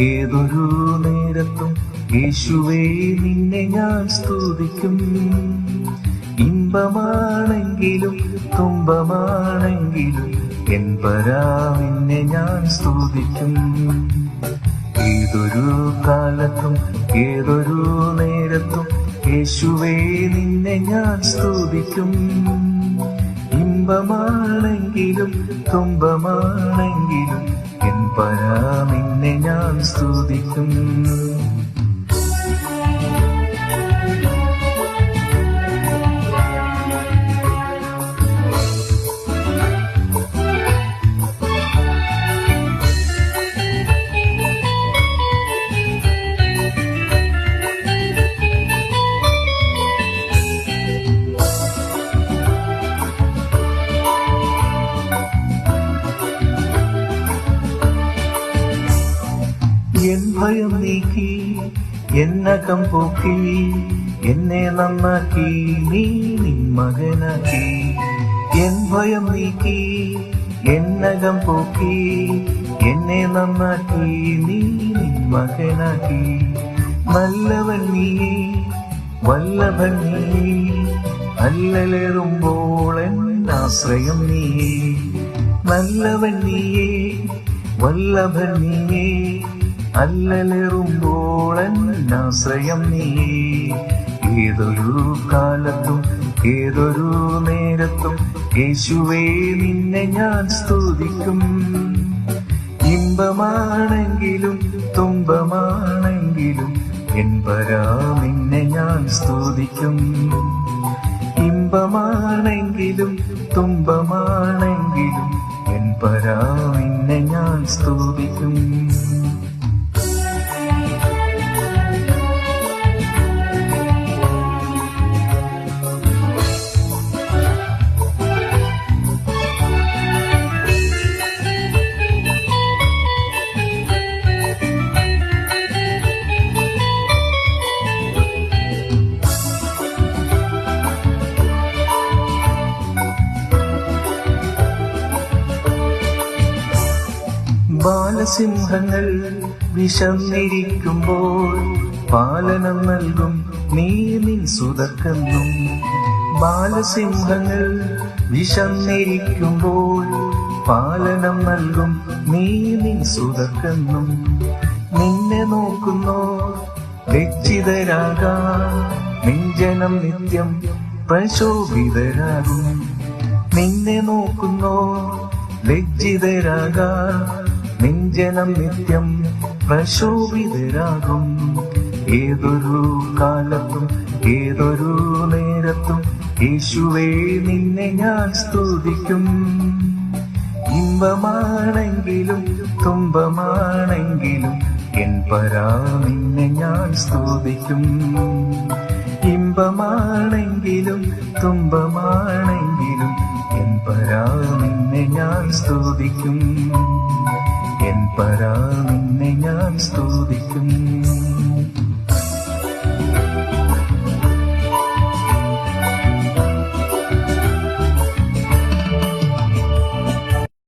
ഏതൊരു നേരത്തും യേശുവേ നിന്നെ ഞാൻ സ്തുതിക്കും. ഇമ്പമാണെങ്കിലും തുമ്പമാണെങ്കിലും എൻ പരാ നിന്നെ ഞാൻ സ്തുതിക്കും. ഏതൊരു കാലത്തും ഏതൊരു നേരത്തും യേശുവേ നിന്നെ ഞാൻ സ്തുതിക്കും. ഇമ്പമാണെങ്കിലും തുമ്പമാണെങ്കിലും എൻ പരാ നിന്നെ ഞാൻ സ്തുതിക്കും എൻ ഭയം നീക്കി എന്നകം പോക്കി എന്നെ നന്നാക്കി നീ നിൻ മകനാക്കി. എൻ ഭയം നീക്കി എന്നകം പോക്കി എന്നെ നന്നാക്കി നീ നിൻ മകനാക്കി. നല്ലവൻ നീ വല്ലഭൻ നീ അല്ലലേറുമ്പോൾ ആശ്രയം നീ. നല്ലവൻ നീയേ വല്ലഭൻ നീയേ അല്ലലേറുമ്പോൾ എന്നാശ്രയം നീ. ഏതൊരു കാലത്തും ഏതൊരു നേരത്തും യേശുവേ നിന്നെ ഞാൻ സ്തുതിക്കും. ഇമ്പമാണെങ്കിലും തുമ്പമാണെങ്കിലും എൻ പരാ നിന്നെ ഞാൻ സ്തുതിക്കും. ഇമ്പമാണെങ്കിലും തുമ്പമാണെങ്കിലും എൻ പരാ നിന്നെ ഞാൻ സ്തുതിക്കും. ബാലസിംഹങ്ങൾ വിശന്നിരിക്കുമ്പോൾ പാലനം നൽകും നീ നിൻ സുതക്കെന്നും. ബാലസിംഹങ്ങൾ വിശന്നിരിക്കുമ്പോൾ പാലനം നൽകും നീ നിൻ സുതക്കെന്നും. നിന്നെ നോക്കുന്നോ ലജ്ജിതരാകാ നിഞ്ജനം നിത്യം പ്രശോഭിതരാകും. നിന്നെ നോക്കുന്നോ ലജ്ജിതരാകാ നിഞ്ജനം നിത്യം പ്രശോഭിതരാകും. ഏതൊരു കാലത്തും ഏതൊരു നേരത്തും യേശുവേ നിന്നെ ഞാൻ സ്തുതിക്കും. ഇമ്പമാണെങ്കിലും തുമ്പമാണെങ്കിലും എൻ പരാ നിന്നെ ഞാൻ സ്തുതിക്കും. ഇമ്പമാണെങ്കിലും തുമ്പമാണെങ്കിലും എൻ പരാ നിന്നെ ഞാൻ സ്തുതിക്കും. എൻ പരാ നിന്നെ ഞാൻ സ്തുതിക്കും